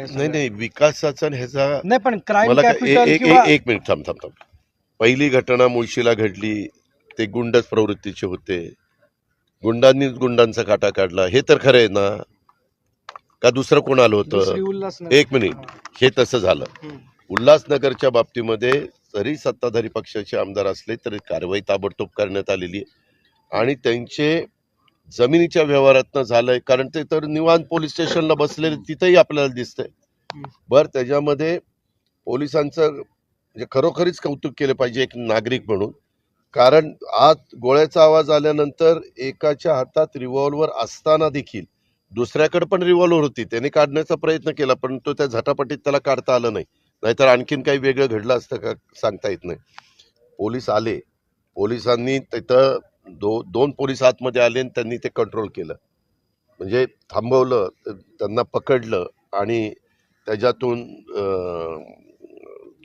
वाटतंय नाही? नाही विकासाचा आणि ह्याचा नाही पण क्राईम मला काय- ए- कॅपिटल एक किंवा एक- एक मिनिट थांब थांब थांब. पहिली घटना मुळशीला घडली ते गुंडच प्रवृत्तीचे होते. गुंडांनीच गुंडांचा काटा काढला. हे तर खरं आहे ना? का दुसरं कोण आलं दुसरी होतं उल्हासनगर. एक मिनिट. हे तसं झालं. हम्म. उल्हासनगरच्या बाबतीमध्ये जरी सत्ताधारी पक्षाचे आमदार असले तरी कारवाई ताबडतोब करण्यात आलेली आहे. आणि त्यांचे जमिनीच्या व्यवहारातनं झालंय. कारण ते तर निवांत पोलीस स्टेशनला बसलेले तिथंही आपल्याला दिसतंय. हम्म. बर त्याच्यामध्ये पोलिसांचं म्हणजे खरोखरीच कौतुक केलं पाहिजे एक नागरिक म्हणून. कारण आत गोळ्याचा आवाज आल्यानंतर एकाच्या हातात रिव्हॉल्वर असताना देखील दुसऱ्याकडे पण रिव्हॉल्वर होती. त्याने काढण्याचा प्रयत्न केला पण तो त्या झटापटीत त्याला काढता आलं नाही. नाहीतर आणखीन काही वेगळं घडलं असतं का सांगता येत नाही. पोलीस आले. पोलिसांनी तिथं दो दोन पोलीस आतमध्ये आले आणि त्यांनी ते कंट्रोल केलं. म्हणजे थांबवलं त्यांना पकडलं आणि त्याच्यातून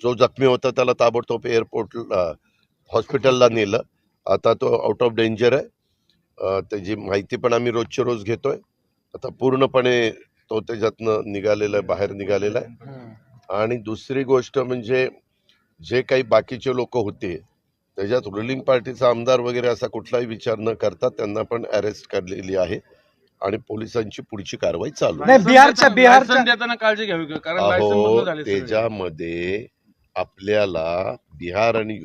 जो जखमी होता त्याला ताबडतोब एअरपोर्टला हॉस्पिटलला नेलं. आता तो आउट ऑफ डेंजर आहे. त्याची माहिती पण आम्ही रोजच्या रोज घेतोय. आता पूर्णपणे तो त्याच्यातनं निघालेला आहे बाहेर निघालेला आहे. आणि दुसरी गोष्ट म्हणजे जे काही बाकीचे लोक होते त्याच्यात रुलिंग पार्टीचा आमदार वगैरे असा कुठलाही विचार न करता त्यांना पण अरेस्ट करलेली आहे आणि पोलिसांची पुढची कारवाई चालू आहे नाही, बिहारच्या- लायसन बिहारच्या- लायसन देताना काळजी घ्यावी का? कारण लायसन अहो बंद झाले सगळे. त्याच्यामध्ये आपल्याला बिहार आणि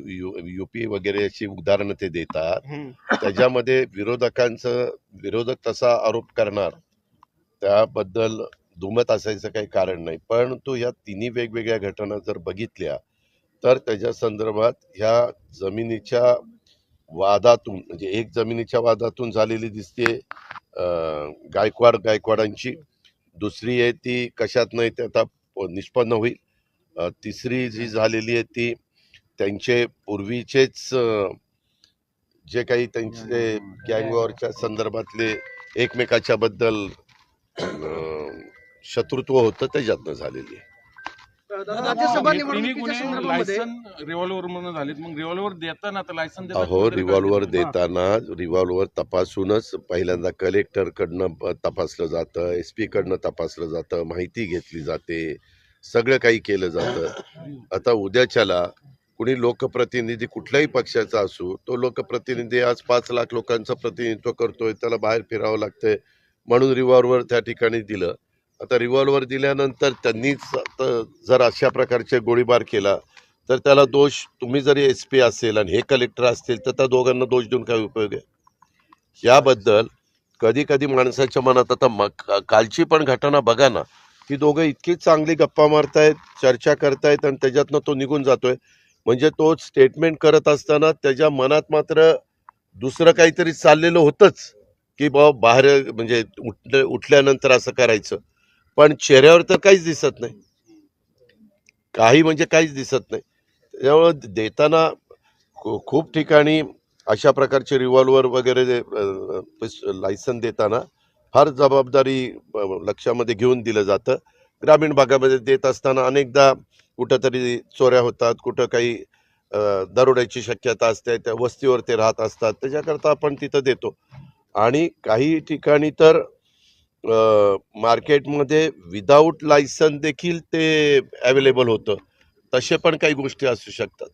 युपी वगैरे अशी उदाहरणं ते देतात हम्म. त्याच्यामध्ये विरोधकांचं विरोधक तसा आरोप करणार त्याबद्दल दुमत असायचं काही कारण नाही परंतु या तिन्ही वेगवेगळ्या घटना जर बघितल्या तर त्याच्या संदर्भात ह्या जमिनीच्या वादातून म्हणजे एक जमिनीच्या वादातून झालेली दिसते गायकवाड गायकवाडांची. दुसरी आहे ती कशात नाही ते आता निष्पन्न होईल. तिसरी जी झालेली आहे ती त्यांचे पूर्वीचेच जे काही त्यांचे गँगवॉरच्या संदर्भातले एकमेकाच्या बद्दल शत्रुत्व होतं त्याच्यातनं झालेली आहे. राज्यसभा निवडणुकीच्या संदर्भामध्ये. रिव्हॉल्वर म्हणून झालेत. मग रिव्हॉल्वर देताना लायसन अहो रिव्हॉल्वर. देताना रिव्हॉल्वर तपासूनच पहिल्यांदा कलेक्टर कडनं तपासलं जातं एस पी कडनं तपासलं जातं माहिती घेतली जाते सगळं काही केलं जातं. आता उद्याच्याला कुणी लोकप्रतिनिधी कुठल्याही पक्षाचा असू तो लोकप्रतिनिधी आज पाच लाख लोकांचं प्रतिनिधित्व करतोय त्याला बाहेर फिरावं लागतंय म्हणून रिव्हॉल्वर त्या ठिकाणी दिलं. आता रिव्हॉल्वर दिल्यानंतर त्यांनीच जर अशा प्रकारचे गोळीबार केला तर त्याला दोष तुम्ही जरी एस पी असेल आणि हे कलेक्टर असतील तर त्या दोघांना दोष देऊन काय उपयोग आहे? याबद्दल कधी कधी माणसाच्या मनात आता म- कालची पण घटना बघा ना की दोघं इतकी चांगली गप्पा मारतायत चर्चा करतायत आणि त्याच्यातनं तो निघून जातोय. म्हणजे तो स्टेटमेंट करत असताना त्याच्या मनात मात्र दुसरं काहीतरी चाललेलं होतंच की बाबा बाहेर म्हणजे उठल्या उठल्यानंतर असं करायचं. पण चेहऱ्यावर तर काहीच दिसत नाही. काही म्हणजे काहीच दिसत नाही. त्याच्यामुळं देताना खू- खूप ठिकाणी अशा प्रकारचे रिव्हॉल्वर वगैरे लायसन देताना फार जबाबदारी लक्षामध्ये घेऊन दिलं जातं. ग्रामीण भागामध्ये देत असताना अनेकदा कुठंतरी चोऱ्या होतात कुठं काही दरोड्याची शक्यता असते त्या वस्तीवर ते राहत असतात. त्याच्याकरता आपण तिथं देतो. आणि काही ठिकाणी तर मार्केटमध्ये विदाऊट लायसन देखील ते अवेलेबल होतं. तसे पण काही गोष्टी असू शकतात.